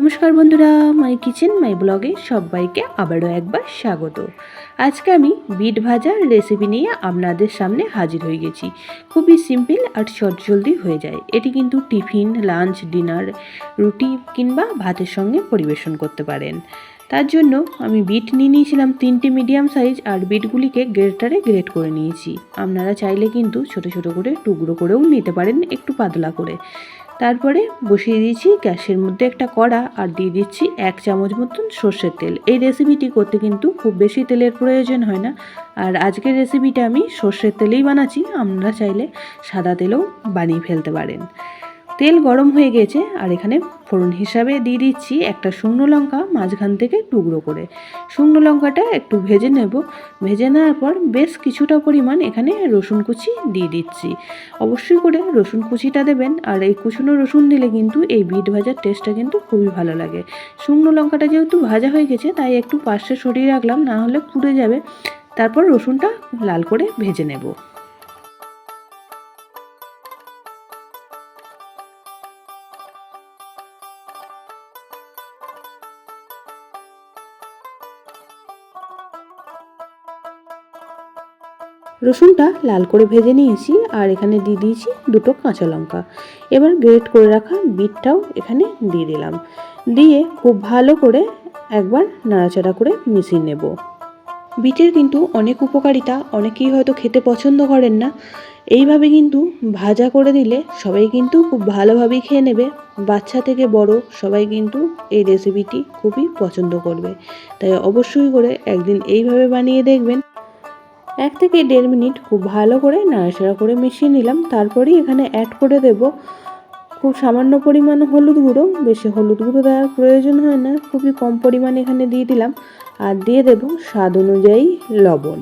নমস্কার বন্ধুরা মাই কিচেন মাই ব্লগে সবাইকে আবারও একবার স্বাগত। আজকে আমি বিট ভাজার রেসিপি নিয়ে আপনাদের সামনে হাজির হয়ে গেছি। খুবই সিম্পল আর চটজলদি হয়ে যায়। এটি কিন্তু টিফিন লাঞ্চ ডিনার রুটি কিংবা ভাতের সঙ্গে পরিবেশন করতে পারেন। তার জন্য আমি বিট নিয়ে নিয়েছিলাম তিনটি মিডিয়াম সাইজ আর বিটগুলিকে গ্রেটারে গ্রেট করে নিয়েছি। আপনারা চাইলে কিন্তু ছোট ছোট করে টুকরো করেও নিতে পারেন, একটু পাতলা করে। তারপরে বসিয়ে দিয়েছি গ্যাসের মধ্যে একটা কড়া আর দিয়ে দিচ্ছি এক চামচ মতন সর্ষের তেল। এই রেসিপিটি করতে কিন্তু খুব বেশি তেলের প্রয়োজন হয় না। আর আজকের রেসিপিটা আমি সর্ষের তেলেই বানাচ্ছি, আপনারা চাইলে সাদা তেলও বানিয়ে ফেলতে পারেন। তেল গরম হয়ে গেছে আর এখানে ফোড়ন হিসাবে দিয়ে দিচ্ছি একটা শুকনো লঙ্কা মাঝখান থেকে টুকরো করে। শুকনো লঙ্কাটা একটু ভেজে নেব। ভেজে নেওয়ার পর বেশ কিছুটা পরিমাণ এখানে রসুন কুচি দিয়ে দিচ্ছি। অবশ্যই করে রসুন কুচিটা দেবেন আর এই কুচনো রসুন দিলে কিন্তু এই বিট ভাজার টেস্টটা কিন্তু খুবই ভালো লাগে। শুকনো লঙ্কাটা যেহেতু ভাজা হয়ে গেছে, তাই একটু পাশে সরিয়ে রাখলাম, না হলে পুড়ে যাবে। তারপর রসুনটা লাল করে ভেজে নেব। রসুনটা লাল করে ভেজে নিয়েছি আর এখানে দিয়ে দিয়েছি দুটো কাঁচা লঙ্কা। এবার গ্রেট করে রাখা বিটটাও এখানে দিয়ে দিলাম। দিয়ে খুব ভালো করে একবার নাড়াচাড়া করে মিশিয়ে নেব। বিটের কিন্তু অনেক উপকারিতা, অনেকেই হয়তো খেতে পছন্দ করেন না। এইভাবে কিন্তু ভাজা করে দিলে সবাই কিন্তু খুব ভালোভাবেই খেয়ে নেবে। বাচ্চা থেকে বড় সবাই কিন্তু এই রেসিপিটি খুবই পছন্দ করবে। তাই অবশ্যই করে একদিন এইভাবে বানিয়ে দেখবেন। এক থেকে দেড় মিনিট খুব ভালো করে নাড়াচাড়া করে মিশিয়ে নিলাম। তারপরেই এখানে অ্যাড করে দেব খুব সামান্য পরিমাণ হলুদ গুঁড়ো। বেশি হলুদ গুঁড়ো দেওয়ার প্রয়োজন হয় না, খুবই কম পরিমাণ এখানে দিয়ে দিলাম। আর দিয়ে দেব স্বাদ অনুযায়ী লবণ।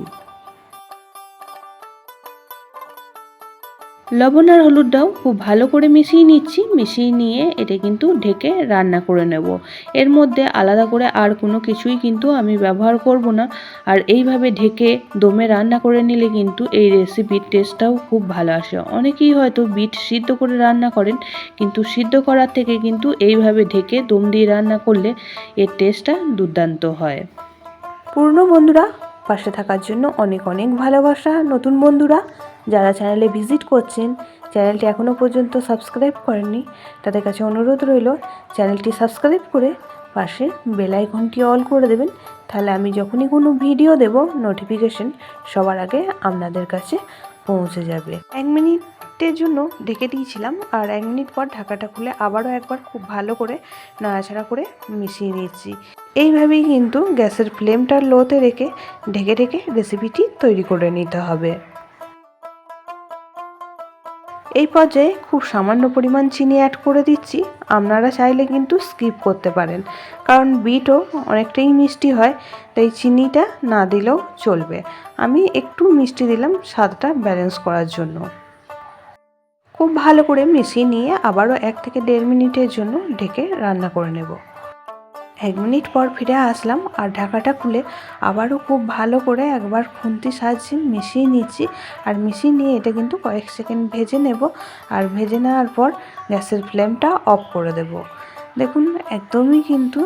লবণ আর হলুদটাও খুব ভালো করে মিশিয়ে নিচ্ছি। মিশিয়ে নিয়ে এটা কিন্তু ঢেকে রান্না করে নেব। এর মধ্যে আলাদা করে আর কোনো কিছুই কিন্তু আমি ব্যবহার করব না। আর এইভাবে ঢেকে দমে রান্না করে নিলে কিন্তু এই রেসিপির টেস্টটাও খুব ভালো আসে। অনেকেই হয়তো বিট সিদ্ধ করে রান্না করেন, কিন্তু সিদ্ধ করার থেকে কিন্তু এইভাবে ঢেকে দম দিয়ে রান্না করলে এর টেস্টটা দুর্দান্ত হয়। পুরনো বন্ধুরা, পাশে থাকার জন্য অনেক অনেক ভালোবাসা, নতুন বন্ধুরা। যারা চ্যানেলে ভিজিট করছেন চ্যানেলটি এখনও পর্যন্ত সাবস্ক্রাইব করেননি, তাদের কাছে অনুরোধ রইল চ্যানেলটি সাবস্ক্রাইব করে পাশে বেল আইকনটি অল করে দেবেন। তাহলে আমি যখনই কোনো ভিডিও দেব নোটিফিকেশন সবার আগে আপনাদের কাছে পৌঁছে যাবে। এক মিনিটের জন্য ঢেকে দিয়েছিলাম, আর এক মিনিট পর ঢাকাটা খুলে আবারও একবার খুব ভালো করে নাড়াচাড়া করে মিশিয়ে নিয়েছি এইভাবেই কিন্তু গ্যাসের ফ্লেমটা লোতে রেখে ঢেকে ঢেকে রেসিপিটি তৈরি করে নিতে হবে। এই পর্যায়ে খুব সামান্য পরিমাণ চিনি অ্যাড করে দিচ্ছি। আপনারা চাইলে কিন্তু স্কিপ করতে পারেন। কারণ বিটও অনেকটাই মিষ্টি হয়, তাই চিনিটা না দিলেও চলবে। আমি একটু মিষ্টি দিলাম স্বাদটা ব্যালেন্স করার জন্য। খুব ভালো করে মিশিয়ে নিয়ে আবারও এক থেকে দেড় মিনিটের জন্য ঢেকে রান্না করে নেব। এক মিনিট পর ফিরে আসলাম আর ঢাকাটা খুলে আবারও খুব ভালো করে একবার খুন্তি সাহায্যে মিশিয়ে নিচ্ছি। আর মিশিয়ে নিয়ে এটা কিন্তু কয়েক সেকেন্ড ভেজে নেব আর ভেজে নেওয়ার পর গ্যাসের ফ্লেমটা অফ করে দেব। দেখুন, একদমই কিন্তু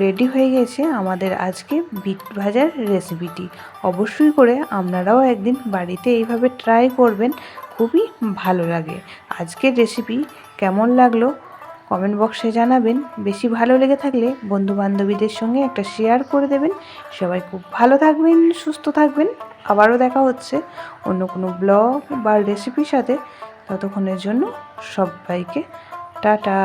রেডি হয়ে গেছে আমাদের আজকে বিট ভাজার রেসিপিটি। অবশ্যই করে আপনারাও একদিন বাড়িতে এইভাবে ট্রাই করবেন, খুবই ভালো লাগে। আজকের রেসিপি কেমন লাগল কমেন্ট বক্সে জানাবেন। বেশি ভালো লেগে থাকলে বন্ধু বান্ধবীদের সঙ্গে একটা শেয়ার করে দেবেন। সবাই খুব ভালো থাকবেন, সুস্থ থাকবেন। আবারও দেখা হচ্ছে অন্য কোনো ব্লগ বা রেসিপির সাথে। ততক্ষণের জন্য সবাইকে টাটা।